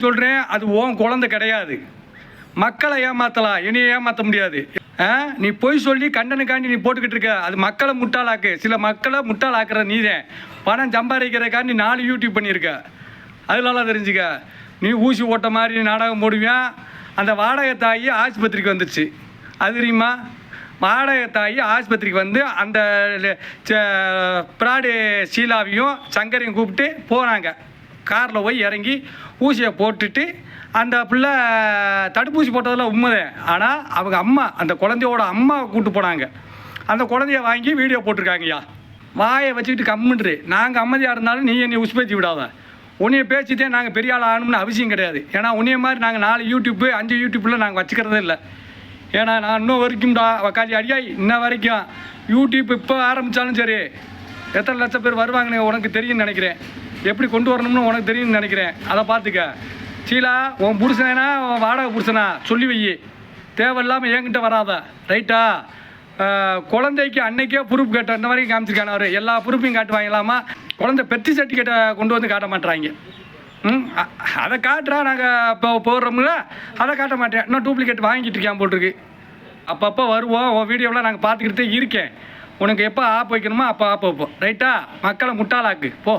சொல்கிறேன் அது உன் குழந்தை கிடையாது. மக்களை ஏமாத்தலாம் என்னையை ஏமாற்ற முடியாது. ஆ? நீ பொய் சொல்லி கண்டனுக்காண்டி நீ போட்டுக்கிட்டு இருக்க. அது மக்களை முட்டாளாக்கு. சில மக்களை முட்டாளாக்குற நீதான். பணம் சம்பாதிக்கிறக்காண்டி நாலு யூடியூப் பண்ணியிருக்க. அதனால தெரிஞ்சுக்க. நீ ஊசி ஓட்ட மாதிரி நாடகம் போடுவியான் அந்த வாடகை தாயி ஆஸ்பத்திரிக்கு வந்துச்சு. அது தெரியுமா? வாடகை தாயி ஆஸ்பத்திரிக்கு வந்து அந்த ச- பிராடு ஷீலாவையும் சங்கரையும் கூப்பிட்டு போனாங்க. காரில் போய் இறங்கி ஊசியை போட்டுட்டு அந்த பிள்ளை தடுப்பூசி போட்டதெல்லாம் உண்மைதான். ஆனால் அவங்க அம்மா அந்த குழந்தையோட அம்மாவை கூப்பிட்டு போனாங்க. அந்த குழந்தைய வாங்கி வீடியோ போட்டிருக்காங்கய்யா. வாயை வச்சுக்கிட்டு கம்முன்று நாங்கள் அம்மதியாக இருந்தாலும் நீ என்னை உஸ்பேத்தி விடாத. உன்னைய பேசிட்டே நாங்கள் பெரிய ஆள் ஆகணும்னு அவசியம் கிடையாது. ஏன்னா உன்னைய மாதிரி நாங்கள் நாலு யூடியூப்பு அஞ்சு யூடியூப்பில் நாங்கள் வச்சுக்கிறதே இல்லை. ஏன்னா நான் இன்னும் வரைக்கும்டா. வக்காலி அடியாய் இன்ன வரைக்கும். யூடியூப் இப்போ ஆரம்பித்தாலும் சரி. எத்தனை லட்சம் பேர் வருவாங்கன்னு உனக்கு தெரியும்னு நினைக்கிறேன். எப்படி கொண்டு வரணும்னு உனக்கு தெரியும்னு நினைக்கிறேன். அதை பார்த்துக்க. சீலா உன் புருஷனா உன் வாடகை புருஷனா? சொல்லி வை. தேவையில்லாமல் என்கிட்ட வராத. ரைட்டா? குழந்தைக்கு அன்னைக்கே ப்ரூஃப் கேட்ட இந்த மாதிரி காமிச்சிருக்கான அவர். எல்லா ப்ரூஃபையும் காட்டுவாங்களாமா குழந்தை பெர்த் சர்டிஃபிகேட்டை கொண்டு வந்து காட்ட மாட்டுறாங்க ம்? அதை காட்டுறா நாங்கள் இப்போ போடுறோம்ல. அதை காட்ட மாட்டேன். இன்னும் டூப்ளிகேட் வாங்கிட்டு இருக்கேன் போட்டிருக்கு அப்பப்போ வருவோம். உன் வீடியோவில் நாங்கள் பார்த்துக்கிட்டே இருக்கேன். உனக்கு எப்போ ஆப் வைக்கணுமோ அப்போ ஆப் வைப்போம். ரைட்டா? மக்களை முட்டாளாக்கு. போ.